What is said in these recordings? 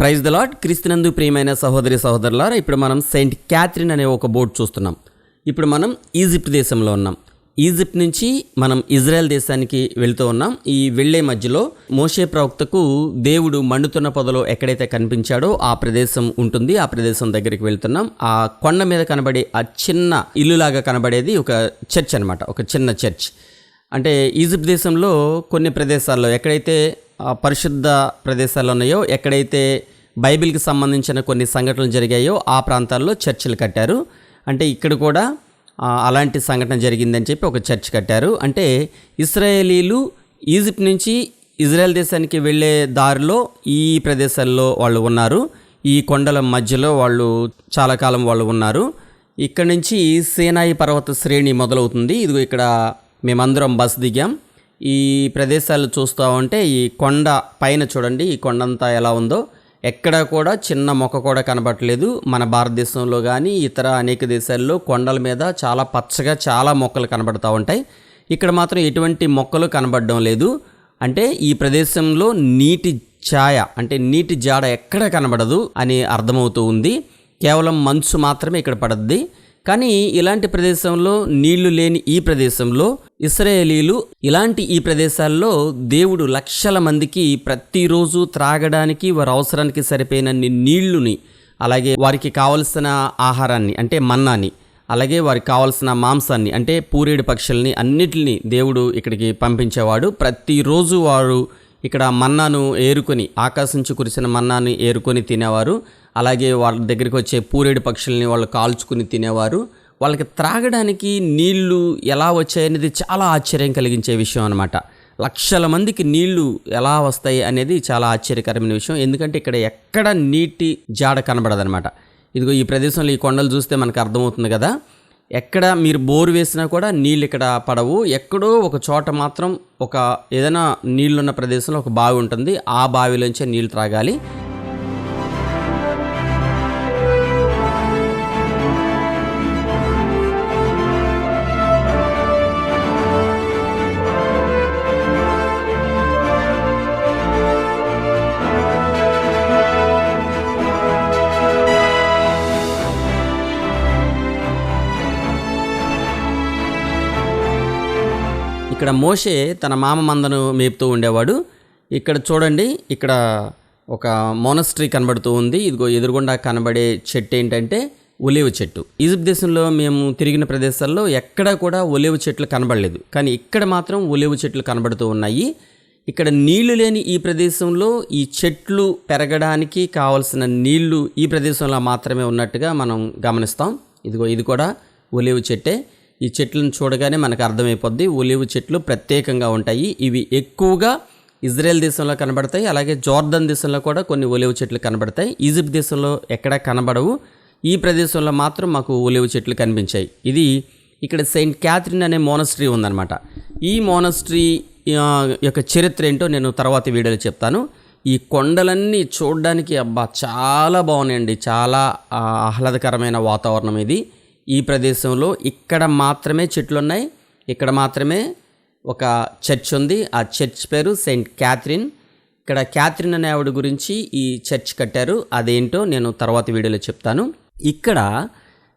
Praise the lord క్రీస్తునందు ప్రియమైన సహోదరి సహోదరులారా ఇప్పుడు మనం సెయింట్ క్యాథరిన్ అనే ఒక బోట్ చూస్తున్నాం. ఇప్పుడు మనం ఈజిప్ట్ దేశంలో ఉన్నాం. ఈజిప్ట్ నుంచి మనం ఇజ్రాయెల్ దేశానికి వెళుతూ ఉన్నాం. ఈ వెళ్ళే మధ్యలో మోషే ప్రవక్తకు దేవుడు మండుతున్న పొదలో ఎక్కడైతే కనిపించాడో ఆ ప్రదేశం ఉంటుంది. ఆ ప్రదేశం దగ్గరికి వెళ్తున్నాం. ఆ కొండ మీద కనబడే ఆ చిన్న ఇల్లులాగా కనబడేది ఒక చర్చ్ అనమాట ఒక చిన్న చర్చ్. అంటే ఈజిప్ట్ దేశంలో కొన్ని ప్రదేశాల్లో ఎక్కడైతే పరిశుద్ధ ప్రదేశాలు ఉన్నాయో ఎక్కడైతే బైబిల్కి సంబంధించిన కొన్ని సంఘటనలు జరిగాయో ఆ ప్రాంతాల్లో చర్చిలు కట్టారు. అంటే ఇక్కడ కూడా అలాంటి సంఘటన జరిగిందని చెప్పి ఒక చర్చ్ కట్టారు. అంటే ఇస్రాయేలీలు ఈజిప్ట్ నుంచి ఇజ్రాయెల్ దేశానికి వెళ్ళే దారిలో ఈ ప్రదేశాల్లో వాళ్ళు ఉన్నారు. ఈ కొండల మధ్యలో వాళ్ళు చాలా కాలం వాళ్ళు ఉన్నారు. ఇక్కడ నుంచి సేనాయి పర్వత శ్రేణి మొదలవుతుంది. ఇదిగో ఇక్కడ మేమందరం బస్ దిగాం. ఈ ప్రదేశాలు చూస్తూ ఉంటే ఈ కొండ పైన చూడండి ఈ కొండంతా ఎలా ఉందో. ఎక్కడ కూడా చిన్న మొక్క కూడా కనబడలేదు మన భారతదేశంలో కానీ ఇతర అనేక దేశాల్లో కొండల మీద చాలా పచ్చగా చాలా మొక్కలు కనబడుతూ ఉంటాయి. ఇక్కడ మాత్రం ఎటువంటి మొక్కలు కనబడడం లేదు. అంటే ఈ ప్రదేశంలో నీటి ఛాయ అంటే నీటి జాడ ఎక్కడ కనబడదు అని అర్థమవుతూ ఉంది. కేవలం మంచు మాత్రమే ఇక్కడ పడద్ది. కానీ ఇలాంటి ప్రదేశంలో నీళ్ళు లేని ఈ ప్రదేశంలో ఇస్రాయేలీలు ఇలాంటి ఈ ప్రదేశాల్లో దేవుడు లక్షల మందికి ప్రతిరోజు త్రాగడానికి వారి అవసరానికి సరిపోయినన్ని నీళ్ళుని అలాగే వారికి కావలసిన ఆహారాన్ని అంటే మన్నాని అలాగే వారికి కావాల్సిన మాంసాన్ని అంటే పూరేడు పక్షుల్ని అన్నిటిని దేవుడు ఇక్కడికి పంపించేవాడు. ప్రతిరోజు వారు ఇక్కడ మన్నాను ఏరుకొని ఆకాశించి కురిసిన మన్నాను ఏరుకొని తినేవారు. అలాగే వాళ్ళ దగ్గరికి వచ్చే పూరేడు పక్షుల్ని వాళ్ళు కాల్చుకుని తినేవారు. వాళ్ళకి త్రాగడానికి నీళ్ళు ఎలా వచ్చాయనేది చాలా ఆశ్చర్యం కలిగించే విషయం అనమాట లక్షల మందికి నీళ్ళు ఎలా వస్తాయి అనేది చాలా ఆశ్చర్యకరమైన విషయం. ఎందుకంటే ఇక్కడ ఎక్కడ నీటి జాడ కనబడదనమాట ఇదిగో ఈ ప్రదేశంలో ఈ కొండలు చూస్తే మనకు అర్థమవుతుంది కదా. ఎక్కడ మీరు బోరు వేసినా కూడా నీళ్ళు ఇక్కడ పడవు. ఎక్కడో ఒక చోట మాత్రం ఒక ఏదైనా నీళ్ళున్న ప్రదేశంలో ఒక బావి ఉంటుంది. ఆ బావిలోంచే నీళ్ళు త్రాగాలి. ఇక్కడ మోషే తన మామ మందను మేపుతూ ఉండేవాడు. ఇక్కడ చూడండి ఇక్కడ ఒక మోనస్ట్రీ కనబడుతూ ఉంది. ఇదిగో ఎదురుగుండా కనబడే చెట్టు ఏంటంటే ఒలివ చెట్టు. ఈజిప్ట్ దేశంలో మేము తిరిగిన ప్రదేశాల్లో ఎక్కడా కూడా ఒలివ చెట్లు కనబడలేదు. కానీ ఇక్కడ మాత్రం ఒలివ చెట్లు కనబడుతూ ఉన్నాయి. ఇక్కడ నీళ్ళు లేని ఈ ప్రదేశంలో ఈ చెట్లు పెరగడానికి కావలసిన నీళ్ళు ఈ ప్రదేశంలో మాత్రమే ఉన్నట్టుగా మనం గమనిస్తాం. ఇదిగో ఇది కూడా ఒలివ చెట్టే. ఈ చెట్లను చూడగానే మనకు అర్థమైపోద్ది. ఒలివ్ చెట్లు ప్రత్యేకంగా ఉంటాయి. ఇవి ఎక్కువగా ఇజ్రాయెల్ దేశంలో కనబడతాయి. అలాగే జార్దన్ దేశంలో కూడా కొన్ని ఒలివ్ చెట్లు కనబడతాయి. ఈజిప్ట్ దేశంలో ఎక్కడా కనబడవు. ఈ ప్రదేశంలో మాత్రం మాకు ఒలివ్ చెట్లు కనిపించాయి. ఇది ఇక్కడ సెయింట్ క్యాథరిన్ అనే మోనస్ట్రీ ఉందన్నమాట. ఈ మోనస్ట్రీ యొక్క చరిత్ర ఏంటో నేను తర్వాత వీడియోలో చెప్తాను. ఈ కొండలన్నీ చూడడానికి అబ్బా చాలా బాగున్నాయండి. చాలా ఆహ్లాదకరమైన వాతావరణం ఇది. ఈ ప్రదేశంలో ఇక్కడ మాత్రమే చెట్లు ఉన్నాయి ఇక్కడ మాత్రమే ఒక చర్చ్ ఉంది. ఆ చర్చ్ పేరు సెయింట్ క్యాథరిన్. ఇక్కడ క్యాథరిన్ అనే ఆవిడ గురించి ఈ చర్చ్ కట్టారు. అదేంటో నేను తర్వాత వీడియోలో చెప్తాను. ఇక్కడ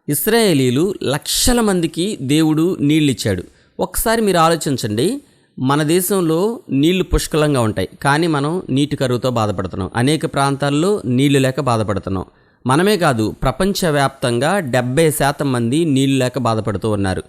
ఇస్రాయేలీలు లక్షల మందికి దేవుడు నీళ్ళు ఇచ్చాడు ఒకసారి మీరు ఆలోచించండి. మన దేశంలో నీళ్ళు పుష్కలంగా ఉంటాయి. కానీ మనం నీటి కరువుతో బాధపడుతున్నాం. అనేక ప్రాంతాల్లో నీళ్ళు లేక బాధపడుతున్నాం. మనమే కాదు ప్రపంచవ్యాప్తంగా డెబ్బై శాతం మంది నీళ్ళు లేక బాధపడుతూ ఉన్నారు.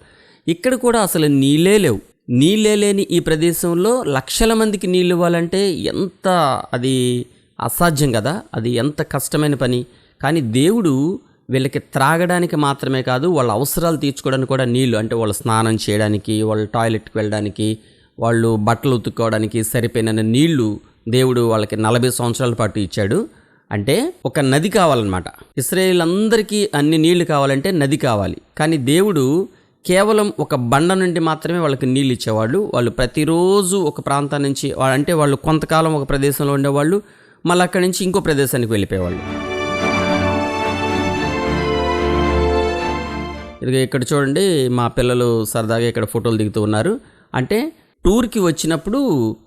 ఇక్కడ కూడా అసలు నీళ్ళే లేవు. నీళ్ళే లేని ఈ ప్రదేశంలో లక్షల మందికి నీళ్ళు ఇవ్వాలంటే ఎంత అది అసాధ్యం కదా? అది ఎంత కష్టమైన పని. కానీ దేవుడు వీళ్ళకి త్రాగడానికి మాత్రమే కాదు వాళ్ళ అవసరాలు తీర్చుకోవడానికి కూడా నీళ్ళు అంటే వాళ్ళు స్నానం చేయడానికి వాళ్ళు టాయిలెట్కి వెళ్ళడానికి వాళ్ళు బట్టలు ఉతుక్కోవడానికి సరిపోయిన నీళ్ళు దేవుడు వాళ్ళకి నలభై సంవత్సరాల పాటు ఇచ్చాడు. అంటే ఒక నది కావాలన్నమాట. ఇస్రాయేల్ అందరికీ అన్ని నీళ్ళు కావాలంటే నది కావాలి. కానీ దేవుడు కేవలం ఒక బండ నుండి మాత్రమే వాళ్ళకి నీళ్ళు ఇచ్చేవాళ్ళు. వాళ్ళు ప్రతిరోజు ఒక ప్రాంతం నుంచి అంటే వాళ్ళు కొంతకాలం ఒక ప్రదేశంలో ఉండేవాళ్ళు. మళ్ళీ అక్కడి నుంచి ఇంకో ప్రదేశానికి వెళ్ళిపోయేవాళ్ళు. ఇక్కడ చూడండి మా పిల్లలు సరదాగా ఇక్కడ ఫోటోలు దిగుతూ ఉన్నారు. అంటే టూర్కి వచ్చినప్పుడు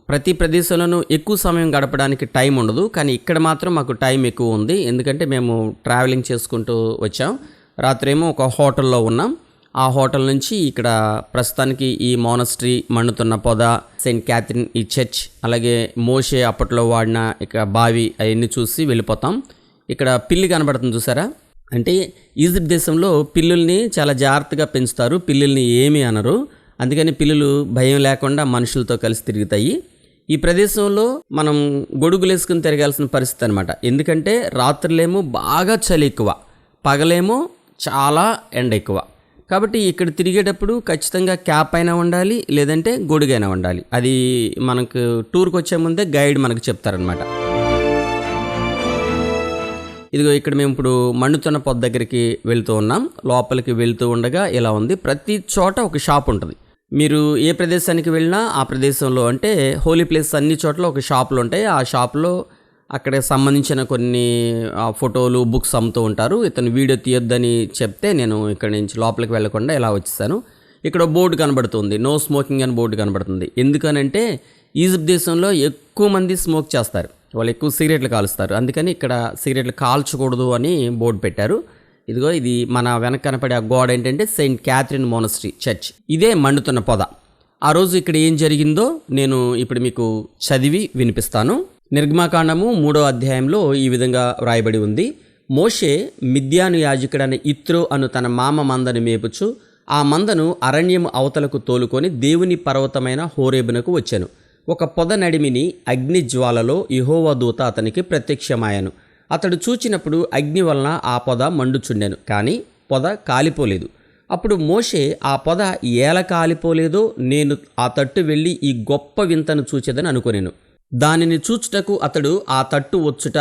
ప్రతి ప్రదేశంలోనూ ఎక్కువ సమయం గడపడానికి టైం ఉండదు. కానీ ఇక్కడ మాత్రం మాకు టైం ఎక్కువ ఉంది. ఎందుకంటే మేము ట్రావెలింగ్ చేసుకుంటూ వచ్చాం. రాత్రేమో ఒక హోటల్లో ఉన్నాం. ఆ హోటల్ నుంచి ఇక్కడ ప్రస్తుతానికి ఈ మోనస్ట్రీ మండుతున్న పొద సెయింట్ క్యాథరిన్ ఈ చర్చ్ అలాగే మోషే అప్పట్లో వాడిన ఇక బావి అవన్నీ చూసి వెళ్ళిపోతాం. ఇక్కడ పిల్లి కనబడుతుంది చూసారా? అంటే ఈజిప్ట్ దేశంలో పిల్లుల్ని చాలా జాగ్రత్తగా పెంచుతారు. పిల్లుల్ని ఏమీ అనరు. అందుకని పిల్లులు భయం లేకుండా మనుషులతో కలిసి తిరుగుతాయి. ఈ ప్రదేశంలో మనం గొడుగులు వేసుకుని తిరగాల్సిన పరిస్థితి అనమాట ఎందుకంటే రాత్రులేమో బాగా చలి ఎక్కువ. పగలేమో చాలా ఎండ ఎక్కువ. కాబట్టి ఇక్కడ తిరిగేటప్పుడు ఖచ్చితంగా క్యాప్ అయినా ఉండాలి లేదంటే గొడుగైనా ఉండాలి. అది మనకు టూర్కి వచ్చే ముందే గైడ్ మనకు చెప్తారనమాట ఇదిగో ఇక్కడ మేము ఇప్పుడు మండుతున్న పొద్దు దగ్గరికి వెళ్తూ ఉన్నాం. లోపలికి వెళ్తూ ఉండగా ఇలా ఉంది. ప్రతి చోట ఒక షాప్ ఉంటుంది. మీరు ఏ ప్రదేశానికి వెళ్ళినా ఆ ప్రదేశంలో అంటే హోలీ ప్లేస్ అన్ని చోట్ల ఒక షాపులు ఉంటాయి. ఆ షాప్లో అక్కడ సంబంధించిన కొన్ని ఫోటోలు బుక్స్ అమ్ముతూ ఉంటారు. ఇతను వీడియో తీయొద్దని చెప్తే నేను ఇక్కడ నుంచి లోపలికి వెళ్ళకుండా ఇలా వచ్చేసాను. ఇక్కడ బోర్డు కనబడుతుంది. నో స్మోకింగ్ అని బోర్డు కనబడుతుంది. ఎందుకనంటే ఈజిప్ట్ దేశంలో ఎక్కువ మంది స్మోక్ చేస్తారు. వాళ్ళు ఎక్కువ సిగరెట్లు కాలుస్తారు. అందుకని ఇక్కడ సిగరెట్లు కాల్చకూడదు అని బోర్డు పెట్టారు. ఇదిగో ఇది మన వెనక కనపడే ఆ గోడ ఏంటంటే సెయింట్ క్యాథరిన్ మోనస్ట్రీ చర్చ్. ఇదే మండుతున్న పొద. ఆ రోజు ఇక్కడ ఏం జరిగిందో నేను ఇప్పుడు మీకు చదివి వినిపిస్తాను. నిర్గమాకాండము మూడో అధ్యాయంలో ఈ విధంగా వ్రాయబడి ఉంది. మోషే మిద్యాను యాజకుడైన ఇత్రో అను తన మామ మందను మేపుచు ఆ మందను అరణ్యము అవతలకు తోలుకొని దేవుని పర్వతమైన హోరేబునకు వచ్చాను. ఒక పొద నడిమిని అగ్ని జ్వాలలో దూత అతనికి ప్రత్యక్షమాయను. అతడు చూచినప్పుడు అగ్ని వలన ఆ పొద మండుచుండెను కానీ పొద కాలిపోలేదు. అప్పుడు మోషే ఆ పొద ఏల కాలిపోలేదో నేను ఆ తట్టు వెళ్ళి ఈ గొప్ప వింతను చూచేదని అనుకొనెను. దానిని చూచుటకు అతడు ఆ తట్టు వచ్చుట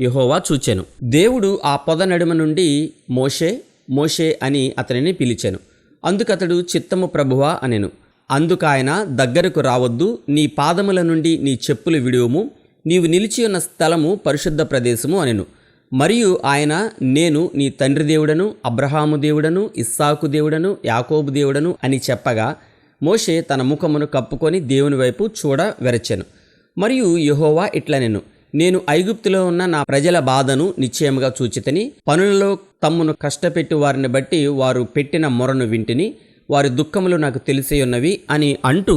యహోవా చూచాను. దేవుడు ఆ పొద నడుమ నుండి మోషే మోషే అని అతనిని పిలిచాను. అందుకతడు చిత్తము ప్రభువా అనెను. అందుకాయన దగ్గరకు రావద్దు నీ పాదముల నుండి నీ చెప్పులు విడువము. నీవు నిలిచి ఉన్న స్థలము పరిశుద్ధ ప్రదేశము అనెను. మరియు ఆయన నేను నీ తండ్రి దేవుడను అబ్రహాము దేవుడను ఇస్సాకు దేవుడను యాకోబు దేవుడను అని చెప్పగా మోషే తన ముఖమును కప్పుకొని దేవుని వైపు చూడ వెరచెను. మరియు యహోవా ఇట్లనెను నేను ఐగుప్తులో ఉన్న నా ప్రజల బాధను నిశ్చయముగా చూచితని పనులలో తమ్మును కష్టపెట్టి వారిని బట్టి వారు పెట్టిన మొరను వింటిని వారి దుఃఖములు నాకు తెలిసి ఉన్నవి అని అంటూ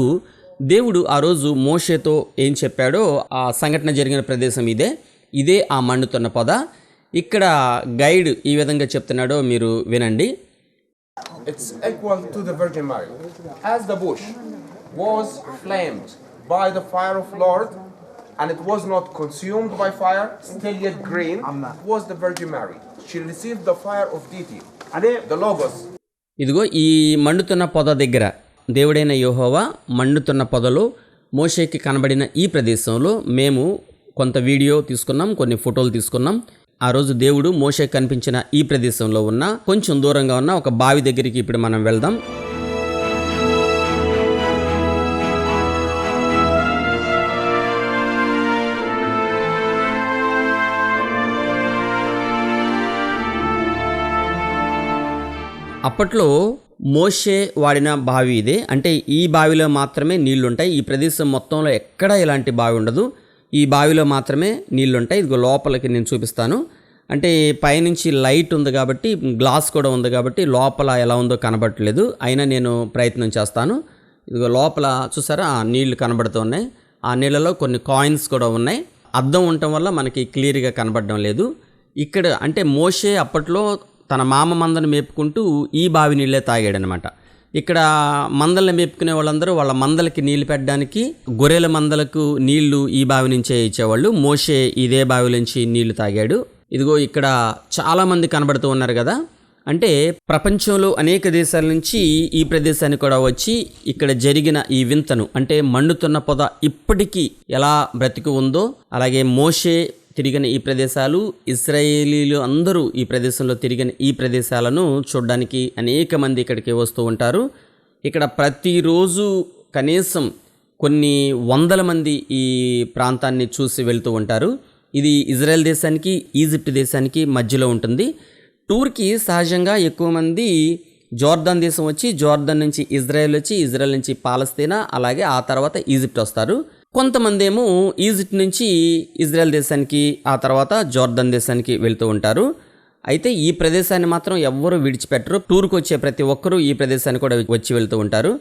దేవుడు ఆ రోజు మోషేతో ఏం చెప్పాడో ఆ సంఘటన జరిగిన ప్రదేశం ఇదే ఇదే ఆ మండుతున్న పొద ఇక్కడ గైడ్ ఈ విధంగా చెప్తున్నాడో మీరు వినండి It's equal to the Virgin Mary. As the bush was flamed by the fire of Lord, and it was not consumed by fire, still yet green, was the Virgin Mary. She received the fire of deity, the Logos. ఇదిగో ఈ మండుతున్న పొద దగ్గర దేవుడైన యోహోవా మండుతున్న పొదలో మోషేకి కనబడిన ఈ ప్రదేశంలో మేము కొంత వీడియో తీసుకున్నాం కొన్ని ఫోటోలు తీసుకున్నాం. ఆ రోజు దేవుడు మోషే కనిపించిన ఈ ప్రదేశంలో ఉన్న కొంచెం దూరంగా ఉన్న ఒక బావి దగ్గరికి ఇప్పుడు మనం వెళ్దాం. అప్పట్లో మోషే వాడిన బావి ఇదే. అంటే ఈ బావిలో మాత్రమే నీళ్ళు ఉంటాయి ఈ ప్రదేశం మొత్తంలో ఎక్కడా ఇలాంటి బావి ఉండదు. ఈ బావిలో మాత్రమే నీళ్ళు ఉంటాయి ఇదిగో లోపలికి నేను చూపిస్తాను. అంటే పైనుంచి లైట్ ఉంది కాబట్టి గ్లాస్ కూడా ఉంది కాబట్టి లోపల ఎలా ఉందో కనబడట్లేదు. అయినా నేను ప్రయత్నం చేస్తాను. ఇదిగో లోపల చూసారా? ఆ నీళ్ళు కనబడుతున్నాయి ఆ నీళ్ళలో కొన్ని కాయిన్స్ కూడా ఉన్నాయి. అద్దం ఉండటం వల్ల మనకి క్లియర్గా కనబడడం లేదు. ఇక్కడ అంటే మోషే అప్పట్లో తన మామ మందను మేపుకుంటూ ఈ బావి నీళ్ళే తాగాడనమాట. ఇక్కడ మందల్ని మేపుకునే వాళ్ళందరూ వాళ్ళ మందలకి నీళ్ళు పెట్టడానికి గొర్రెల మందలకు నీళ్ళు ఈ బావి నుంచే ఇచ్చేవాళ్ళు. మోషే ఇదే బావి నుంచి నీళ్ళు తాగాడు. ఇదిగో ఇక్కడ చాలామంది కనబడుతూ ఉన్నారు కదా. అంటే ప్రపంచంలో అనేక దేశాల నుంచి ఈ ప్రదేశానికి కూడా వచ్చి ఇక్కడ జరిగిన ఈ వింతను అంటే మండుతున్న పొద ఇప్పటికీ ఎలా బ్రతికి ఉందో అలాగే మోషే తిరిగిన ఈ ప్రదేశాలు ఇస్రాయేలీలు అందరూ ఈ ప్రదేశంలో తిరిగిన ఈ ప్రదేశాలను చూడడానికి అనేక మంది ఇక్కడికి వస్తూ ఉంటారు. ఇక్కడ ప్రతిరోజు కనీసం కొన్ని వందల మంది ఈ ప్రాంతాన్ని చూసి వెళ్తూ ఉంటారు. ఇది ఇజ్రాయెల్ దేశానికి ఈజిప్ట్ దేశానికి మధ్యలో ఉంటుంది. టూర్కి సహజంగా ఎక్కువ మంది జోర్దాన్ దేశం వచ్చి జోర్దాన్ నుంచి ఇజ్రాయెల్ వచ్చి ఇజ్రాయెల్ నుంచి పాలస్తీనా అలాగే ఆ తర్వాత ఈజిప్ట్ వస్తారు. కొంతమంది ఏమో ఈజిప్ట్ నుంచి ఇజ్రాయెల్ దేశానికి ఆ తర్వాత జోర్దన్ దేశానికి వెళ్తూ ఉంటారు. అయితే ఈ ప్రదేశాన్ని మాత్రం ఎవ్వరూ విడిచిపెట్టరు. టూర్కి వచ్చే ప్రతి ఒక్కరూ ఈ ప్రదేశాన్ని కూడా వచ్చి వెళ్తూ ఉంటారు.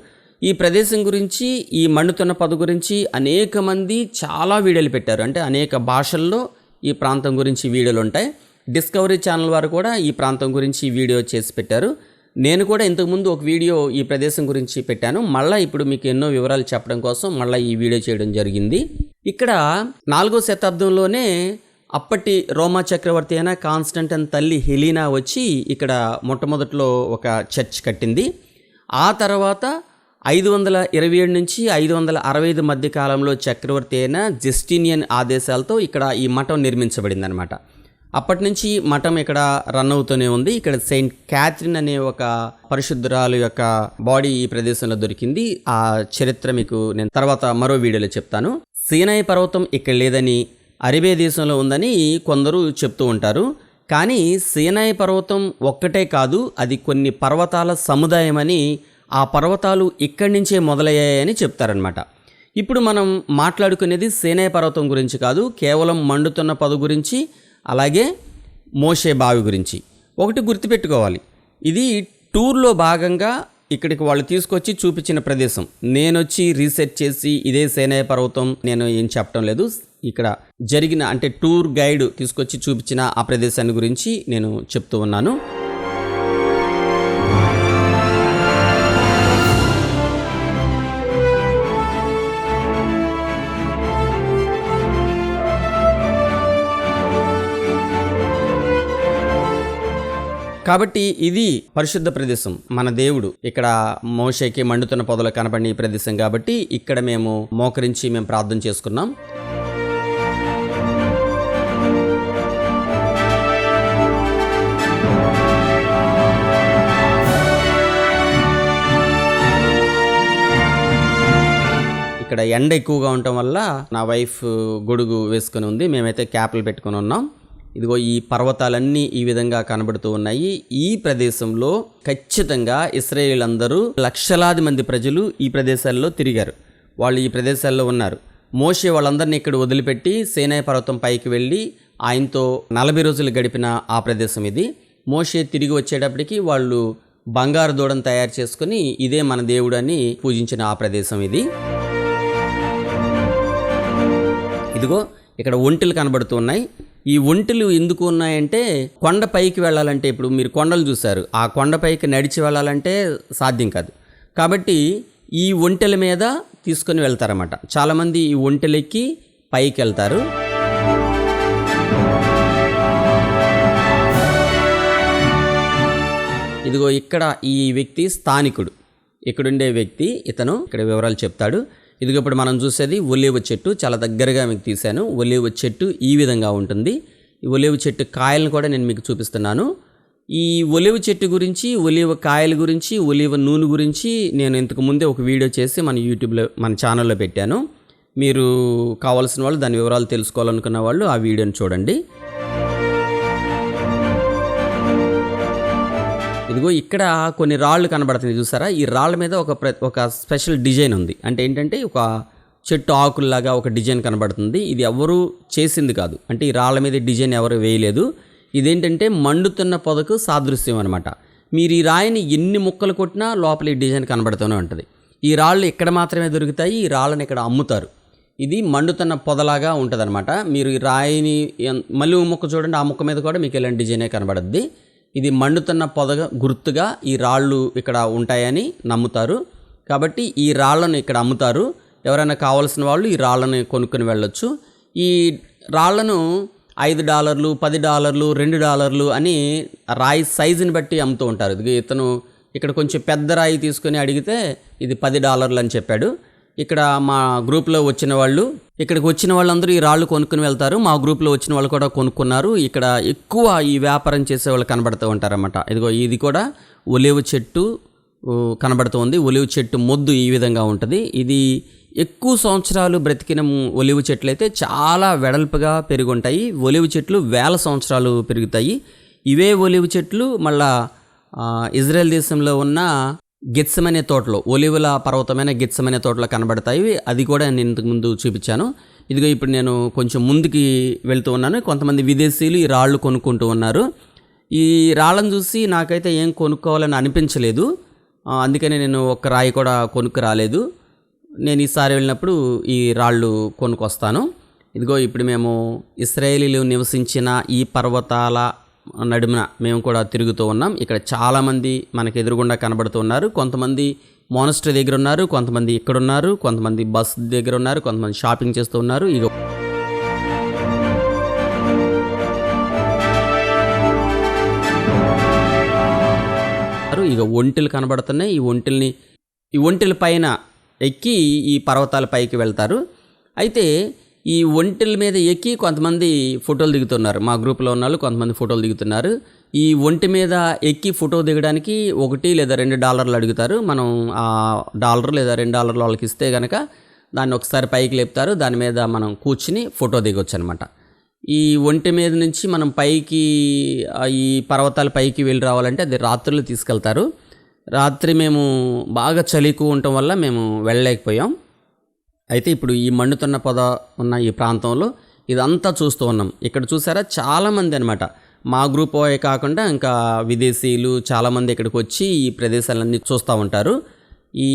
ఈ ప్రదేశం గురించి ఈ మండుతున్న పదు గురించి అనేక మంది చాలా వీడియోలు పెట్టారు. అంటే అనేక భాషల్లో ఈ ప్రాంతం గురించి వీడియోలు ఉంటాయి. డిస్కవరీ ఛానల్ వారు కూడా ఈ ప్రాంతం గురించి వీడియో చేసి పెట్టారు. నేను కూడా ఇంతకుముందు ఒక వీడియో ఈ ప్రదేశం గురించి పెట్టాను. మళ్ళీ ఇప్పుడు మీకు ఎన్నో వివరాలు చెప్పడం కోసం మళ్ళీ ఈ వీడియో చేయడం జరిగింది. ఇక్కడ నాలుగో శతాబ్దంలోనే అప్పటి రోమా చక్రవర్తి అయిన కాన్స్టంటన్ తల్లి హెలీనా వచ్చి ఇక్కడ మొట్టమొదట్లో ఒక చర్చ్ కట్టింది. ఆ తర్వాత ఐదు వందల ఇరవై ఏడు నుంచి ఐదు వందల అరవై ఐదు మధ్య కాలంలో చక్రవర్తి అయిన జస్టినియన్ ఆదేశాలతో ఇక్కడ ఈ మఠం నిర్మించబడింది అనమాట అప్పటి నుంచి మఠం ఇక్కడ రన్ అవుతూనే ఉంది. ఇక్కడ సెయింట్ క్యాథరిన్ అనే ఒక పరిశుద్ధురాలు యొక్క బాడీ ఈ ప్రదేశంలో దొరికింది. ఆ చరిత్ర మీకు నేను తర్వాత మరో వీడియోలో చెప్తాను. సీనాయి పర్వతం ఇక్కడ లేదని అరేబియా దేశంలో ఉందని కొందరు చెప్తూ ఉంటారు. కానీ సీనాయి పర్వతం ఒక్కటే కాదు అది కొన్ని పర్వతాల సముదాయమని ఆ పర్వతాలు ఇక్కడి నుంచే మొదలయ్యాయని చెప్తారనమాట ఇప్పుడు మనం మాట్లాడుకునేది సేనాయ పర్వతం గురించి కాదు కేవలం మండుతున్న పదు గురించి అలాగే మోషే బావి గురించి. ఒకటి గుర్తుపెట్టుకోవాలి. ఇది టూర్లో భాగంగా ఇక్కడికి వాళ్ళు తీసుకొచ్చి చూపించిన ప్రదేశం. నేను వచ్చి రీసెర్చ్ చేసి ఇదే సేనయ పర్వతం నేను ఏం చెప్పడం లేదు. ఇక్కడ జరిగిన అంటే టూర్ గైడ్ తీసుకొచ్చి చూపించిన ఆ ప్రదేశాన్ని గురించి నేను చెప్తూ ఉన్నాను. కాబట్టి ఇది పరిశుద్ధ ప్రదేశం మన దేవుడు. ఇక్కడ మోషేకి మండుతున్న పొదలు కనపడిన ఈ ప్రదేశం కాబట్టి ఇక్కడ మేము మోకరించి మేము ప్రార్థన చేసుకున్నాం. ఇక్కడ ఎండ ఎక్కువగా ఉండటం వల్ల నా వైఫ్ గొడుగు వేసుకుని ఉంది. మేమైతే క్యాప్లు పెట్టుకుని ఉన్నాం. ఇదిగో ఈ పర్వతాలన్నీ ఈ విధంగా కనబడుతూ ఉన్నాయి. ఈ ప్రదేశంలో ఖచ్చితంగా ఇస్రాయేల్ అందరూ లక్షలాది మంది ప్రజలు ఈ ప్రదేశాల్లో తిరిగారు. వాళ్ళు ఈ ప్రదేశాల్లో ఉన్నారు. మోషే వాళ్ళందరినీ ఇక్కడ వదిలిపెట్టి సేనాయ పర్వతం పైకి వెళ్ళి ఆయనతో నలభై రోజులు గడిపిన ఆ ప్రదేశం ఇది. మోషే తిరిగి వచ్చేటప్పటికి వాళ్ళు బంగారు దూడను తయారు చేసుకుని ఇదే మన దేవుడు అని పూజించిన ఆ ప్రదేశం ఇది. ఇదిగో ఇక్కడ ఒంటెలు కనబడుతున్నాయి ఈ ఒంటెలు ఎందుకు ఉన్నాయంటే కొండ పైకి వెళ్ళాలంటే ఇప్పుడు మీరు కొండలు చూశారు. ఆ కొండ పైకి నడిచి వెళ్ళాలంటే సాధ్యం కాదు. కాబట్టి ఈ ఒంటెల మీద తీసుకొని వెళ్తారన్నమాట. చాలామంది ఈ ఒంటెలెక్కి పైకి వెళ్తారు. ఇదిగో ఇక్కడ ఈ వ్యక్తి స్థానికుడు. ఇక్కడుండే వ్యక్తి ఇతను ఇక్కడ వివరాలు చెప్తాడు. ఇదిగో ఇప్పుడు మనం చూసేది ఒలివ చెట్టు. చాలా దగ్గరగా మీకు తీశాను. ఒలివ చెట్టు ఈ విధంగా ఉంటుంది. ఈ ఒలివ చెట్టు కాయలను కూడా నేను మీకు చూపిస్తున్నాను. ఈ ఒలివ చెట్టు గురించి ఒలివ కాయల గురించి ఒలివ నూనె గురించి నేను ఇంతకు ముందే ఒక వీడియో చేసి మన యూట్యూబ్లో మన ఛానల్లో పెట్టాను. మీరు కావాల్సిన వాళ్ళు దాని వివరాలు తెలుసుకోవాలనుకున్న వాళ్ళు ఆ వీడియోని చూడండి. ఇదిగో ఇక్కడ కొన్ని రాళ్ళు కనబడుతుంది చూసారా? ఈ రాళ్ళ మీద ఒక ఒక స్పెషల్ డిజైన్ ఉంది. అంటే ఏంటంటే ఒక చెట్టు ఆకుల్లాగా ఒక డిజైన్ కనబడుతుంది. ఇది ఎవరు చేసింది కాదు. అంటే ఈ రాళ్ళ మీద డిజైన్ ఎవరు వేయలేదు. ఇదేంటంటే మండుతున్న పొదకు సాదృశ్యం అనమాట మీరు ఈ రాయిని ఎన్ని ముక్కలు కొట్టినా లోపల ఈ డిజైన్ కనబడుతూనే ఉంటుంది. ఈ రాళ్ళు ఇక్కడ మాత్రమే దొరుకుతాయి ఈ రాళ్ళని ఇక్కడ అమ్ముతారు. ఇది మండుతున్న పొదలాగా ఉంటుందన్నమాట. మీరు ఈ రాయిని మళ్ళీ ముక్క చూడండి ఆ ముక్క మీద కూడా మీకు ఇలాంటి డిజైనే కనబడుద్ది. ఇది మండుతున్న పొదగ గుర్తుగా ఈ రాళ్ళు ఇక్కడ ఉంటాయని నమ్ముతారు. కాబట్టి ఈ రాళ్ళను ఇక్కడ అమ్ముతారు. ఎవరైనా కావాల్సిన వాళ్ళు ఈ రాళ్ళను కొనుక్కొని వెళ్ళొచ్చు. ఈ రాళ్ళను ఐదు డాలర్లు పది డాలర్లు రెండు డాలర్లు అని రాయి సైజుని బట్టి అమ్ముతూ ఉంటారు. ఇది ఇతను ఇక్కడ కొంచెం పెద్ద రాయి తీసుకొని అడిగితే ఇది పది డాలర్లు అని చెప్పాడు. ఇక్కడ మా గ్రూప్లో వచ్చిన వాళ్ళు ఇక్కడికి వచ్చిన వాళ్ళందరూ ఈ రాళ్ళు కొనుక్కుని వెళ్తారు. మా గ్రూప్లో వచ్చిన వాళ్ళు కూడా కొనుక్కున్నారు. ఇక్కడ ఎక్కువ ఈ వ్యాపారం చేసే వాళ్ళు కనబడుతూ ఉంటారన్నమాట. ఇదిగో ఇది కూడా ఒలివ చెట్టు కనబడుతుంది ఒలివ చెట్టు మొద్దు ఈ విధంగా ఉంటుంది. ఇది ఎక్కువ సంవత్సరాలు బ్రతికిన ఒలివ చెట్లు అయితే చాలా వెడల్పుగా పెరుగుంటాయి. ఒలివ చెట్లు వేల సంవత్సరాలు పెరుగుతాయి. ఇవే ఒలివ చెట్లు మళ్ళా ఇజ్రాయెల్ దేశంలో ఉన్న గిత్సమనే తోటలు ఒలివుల పర్వతమైన గిత్సమనే తోటలు కనబడతాయి. అది కూడా నేను ఇంతకు ముందు చూపించాను. ఇదిగో ఇప్పుడు నేను కొంచెం ముందుకి వెళ్తూ ఉన్నాను. కొంతమంది విదేశీయులు ఈ రాళ్ళు కొనుక్కుంటూ ఉన్నారు. ఈ రాళ్ళను చూసి నాకైతే ఏం కొనుక్కోవాలని అనిపించలేదు. అందుకనే నేను ఒక్క రాయి కూడా కొనుక్కు రాలేదు. నేను ఈసారి వెళ్ళినప్పుడు ఈ రాళ్ళు కొనుక్కొస్తాను. ఇదిగో ఇప్పుడు మేము ఇస్రాయేలీలు నివసించిన ఈ పర్వతాల నడుమున మేము కూడా తిరుగుతూ ఉన్నాం. ఇక్కడ చాలామంది మనకు ఎదురుగుండా కనబడుతూ ఉన్నారు. కొంతమంది మోనస్ట్రీ దగ్గర ఉన్నారు కొంతమంది ఇక్కడ ఉన్నారు కొంతమంది బస్ దగ్గర ఉన్నారు కొంతమంది షాపింగ్ చేస్తూ ఉన్నారు. ఇగో. ఇక ఒంటెలు కనబడుతున్నాయి. ఈ ఒంటెల్ని ఈ ఒంటెల పైన ఎక్కి ఈ పర్వతాల పైకి వెళ్తారు. అయితే ఈ ఒంటెల మీద ఎక్కి కొంతమంది ఫోటోలు దిగుతున్నారు. మా గ్రూప్లో ఉన్న వాళ్ళు కొంతమంది ఫోటోలు దిగుతున్నారు. ఈ ఒంటి మీద ఎక్కి ఫోటో దిగడానికి ఒకటి లేదా రెండు డాలర్లు అడుగుతారు. మనం ఆ డాలర్ లేదా రెండు డాలర్లు వాళ్ళకి ఇస్తే కనుక దాన్ని ఒకసారి పైకి లేపుతారు. దాని మీద మనం కూర్చుని ఫోటో దిగొచ్చు అనమాట ఈ ఒంటి మీద నుంచి మనం పైకి ఈ పర్వతాల పైకి వెళ్ళి రావాలంటే అది రాత్రులు తీసుకెళ్తారు. రాత్రి మేము బాగా చలి ఎక్కువ ఉండటం వల్ల మేము వెళ్ళలేకపోయాం. అయితే ఇప్పుడు ఈ మండుతున్న పొద ఉన్న ఈ ప్రాంతంలో ఇదంతా చూస్తూ ఉన్నాం. ఇక్కడ చూసారా? చాలామంది అనమాట మా గ్రూప్ వాయే కాకుండా ఇంకా విదేశీయులు చాలామంది ఇక్కడికి వచ్చి ఈ ప్రదేశాలన్నీ చూస్తూ ఉంటారు. ఈ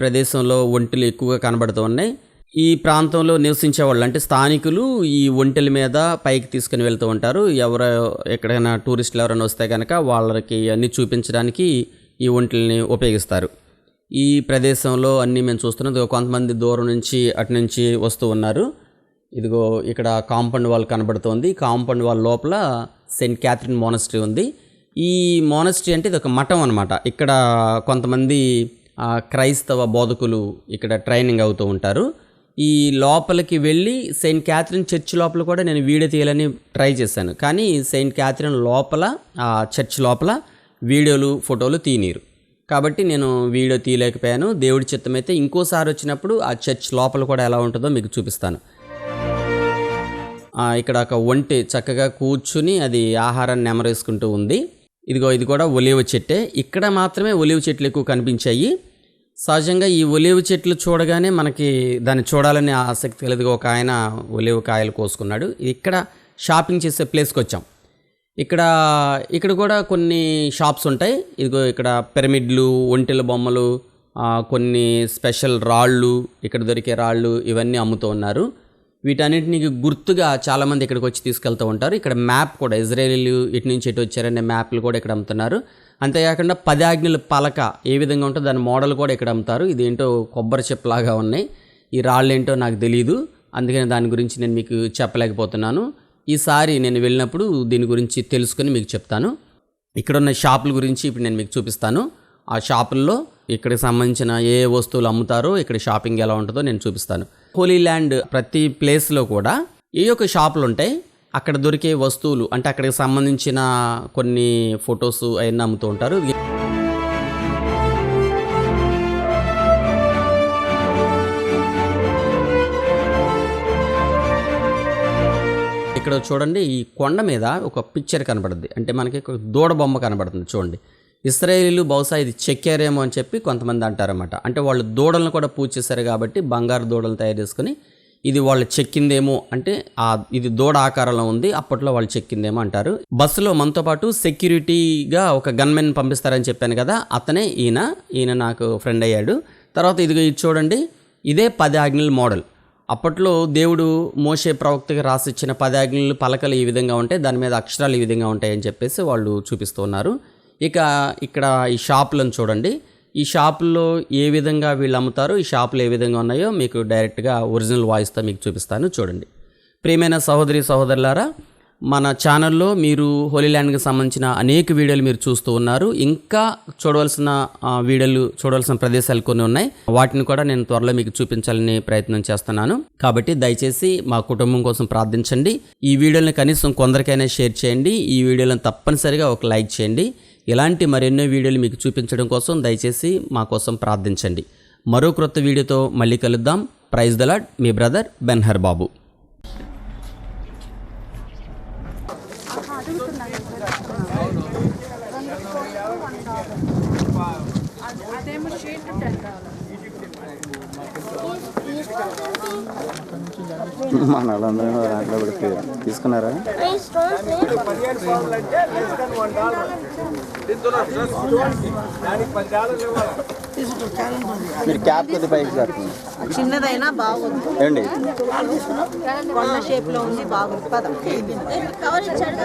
ప్రదేశంలో ఒంటెలు ఎక్కువగా కనబడుతూ ఉన్నాయి. ఈ ప్రాంతంలో నివసించే వాళ్ళు అంటే స్థానికులు ఈ ఒంటెల మీద పైకి తీసుకుని వెళ్తూ ఉంటారు. ఎవరు ఎక్కడైనా టూరిస్టులు ఎవరైనా వస్తే కనుక వాళ్ళకి అన్నీ చూపించడానికి ఈ ఒంటెల్ని ఉపయోగిస్తారు. ఈ ప్రదేశంలో అన్నీ మేము చూస్తున్నాం. ఇదిగో కొంతమంది దూరం నుంచి అటు నుంచి వస్తూ ఉన్నారు. ఇదిగో ఇక్కడ కాంపౌండ్ వాల్ కనబడుతోంది. కాంపౌండ్ వాల్ లోపల సెయింట్ క్యాథరిన్ మోనస్ట్రీ ఉంది. ఈ మోనస్ట్రీ అంటే ఇది ఒక మఠం అనమాట ఇక్కడ కొంతమంది క్రైస్తవ బోధకులు ఇక్కడ ట్రైనింగ్ అవుతూ ఉంటారు. ఈ లోపలికి వెళ్ళి సెయింట్ క్యాథరిన్ చర్చ్ లోపల కూడా నేను వీడియో తీయాలని ట్రై చేశాను. కానీ సెయింట్ క్యాథరిన్ లోపల ఆ చర్చ్ లోపల వీడియోలు ఫోటోలు తీయనీరు. కాబట్టి నేను వీడియో తీయలేకపోయాను. దేవుడి చిత్తమైతే ఇంకోసారి వచ్చినప్పుడు ఆ చర్చ్ లోపల కూడా ఎలా ఉంటుందో మీకు చూపిస్తాను. ఇక్కడ ఒక ఒంటి చక్కగా కూర్చుని అది ఆహారాన్ని నెమరేసుకుంటూ ఉంది. ఇదిగో ఇది కూడా ఒలివ చెట్టే. ఇక్కడ మాత్రమే ఒలివ చెట్లు ఎక్కువ కనిపించాయి. సహజంగా ఈ ఒలివ చెట్లు చూడగానే మనకి దాన్ని చూడాలనే ఆసక్తి కలిగి ఒక ఆయన ఒలివ కాయలు కోసుకున్నాడు. ఇక్కడ షాపింగ్ చేసే ప్లేస్కి వచ్చాం. ఇక్కడ ఇక్కడ కూడా కొన్ని షాప్స్ ఉంటాయి. ఇదిగో ఇక్కడ పిరమిడ్లు ఒంటెల బొమ్మలు కొన్ని స్పెషల్ రాళ్ళు ఇక్కడ దొరికే రాళ్ళు ఇవన్నీ అమ్ముతూ ఉన్నారు. వీటన్నిటిని గుర్తుగా చాలామంది ఇక్కడికి వచ్చి తీసుకెళ్తూ ఉంటారు. ఇక్కడ మ్యాప్ కూడా ఇజ్రాయేలీలు ఇటు నుంచి ఎటు వచ్చారనే మ్యాప్లు కూడా ఇక్కడ అమ్ముతున్నారు. అంతేకాకుండా పది ఆజ్ఞల పలక ఏ విధంగా ఉంటుందో దాని మోడల్ కూడా ఇక్కడ అమ్ముతారు. ఇదేంటో కొబ్బరి చెప్పులాగా ఉన్నాయి. ఈ రాళ్ళు ఏంటో నాకు తెలియదు అందుకని దాని గురించి నేను మీకు చెప్పలేకపోతున్నాను. ఈసారి నేను వెళ్ళినప్పుడు దీని గురించి తెలుసుకొని మీకు చెప్తాను. ఇక్కడ ఉన్న షాపుల గురించి ఇప్పుడు నేను మీకు చూపిస్తాను. ఆ షాపుల్లో ఇక్కడికి సంబంధించిన ఏ వస్తువులు అమ్ముతారో ఇక్కడ షాపింగ్ ఎలా ఉంటుందో నేను చూపిస్తాను. హోలీ ల్యాండ్ ప్రతి ప్లేస్లో కూడా ఏ యొక్క షాపులు ఉంటాయి. అక్కడ దొరికే వస్తువులు అంటే అక్కడికి సంబంధించిన కొన్ని ఫొటోస్ అవన్నీ అమ్ముతూ ఉంటారు. ఇక్కడ చూడండి ఈ కొండ మీద ఒక పిక్చర్ కనబడుద్ది. అంటే మనకి ఒక దూడ బొమ్మ కనబడుతుంది చూడండి. ఇస్రాయేలీలు బహుశా ఇది చెక్కారేమో అని చెప్పి కొంతమంది అంటారన్నమాట. అంటే వాళ్ళు దూడలను కూడా పూజేశారు కాబట్టి బంగారు దూడలు తయారు చేసుకుని ఇది వాళ్ళు చెక్కిందేమో అంటే ఆ ఇది దూడ ఆకారంలో ఉంది అప్పట్లో వాళ్ళు చెక్కిందేమో అంటారు. బస్సులో మనతో పాటు సెక్యూరిటీగా ఒక గన్మెన్ పంపిస్తారని చెప్పాను కదా అతనే ఈయన ఈయన నాకు ఫ్రెండ్ అయ్యాడు. తర్వాత ఇదిగో ఇది చూడండి ఇదే పది ఆజ్ఞల మోడల్. అప్పట్లో దేవుడు మోషే ప్రవక్తకి రాసిచ్చిన పదాజ్ఞలు పలకలు ఈ విధంగా ఉంటాయి దాని మీద అక్షరాలు ఈ విధంగా ఉంటాయని చెప్పేసి వాళ్ళు చూపిస్తూ ఉన్నారు. ఇక ఇక్కడ ఈ షాపులను చూడండి. ఈ షాపుల్లో ఏ విధంగా వీళ్ళు అమ్ముతారు ఈ షాపులు ఏ విధంగా ఉన్నాయో మీకు డైరెక్ట్గా ఒరిజినల్ వాయిస్తో మీకు చూపిస్తాను చూడండి. ప్రియమైన సహోదరి సహోదరులారా మన ఛానల్లో మీరు హోలీ ల్యాండ్కి సంబంధించిన అనేక వీడియోలు మీరు చూస్తూ ఉన్నారు. ఇంకా చూడవలసిన వీడియోలు చూడవలసిన ప్రదేశాలు కొన్ని ఉన్నాయి. వాటిని కూడా నేను త్వరలో మీకు చూపించాలని ప్రయత్నం చేస్తున్నాను. కాబట్టి దయచేసి మా కుటుంబం కోసం ప్రార్థించండి. ఈ వీడియోని కనీసం కొందరికైనా షేర్ చేయండి. ఈ వీడియోలను తప్పనిసరిగా ఒక లైక్ చేయండి. ఇలాంటి మరెన్నో వీడియోలు మీకు చూపించడం కోసం దయచేసి మా కోసం ప్రార్థించండి. మరో క్రొత్త వీడియోతో మళ్ళీ కలుద్దాం. ప్రైజ్ దలాడ్ మీ బ్రదర్ బెన్హర్ బాబు అడుగుతున్నాను రెండు షీట్ టెన్ డాలర్ మన దాంట్లో పెడితే తీసుకున్నారా మీరు క్యాప్ కొద్ది పైకి కట్టండి చిన్నదైనా బాగుంది. కొండ షేప్లో ఉంది బాగుంది. పద. కవర్ ఇచ్చాడు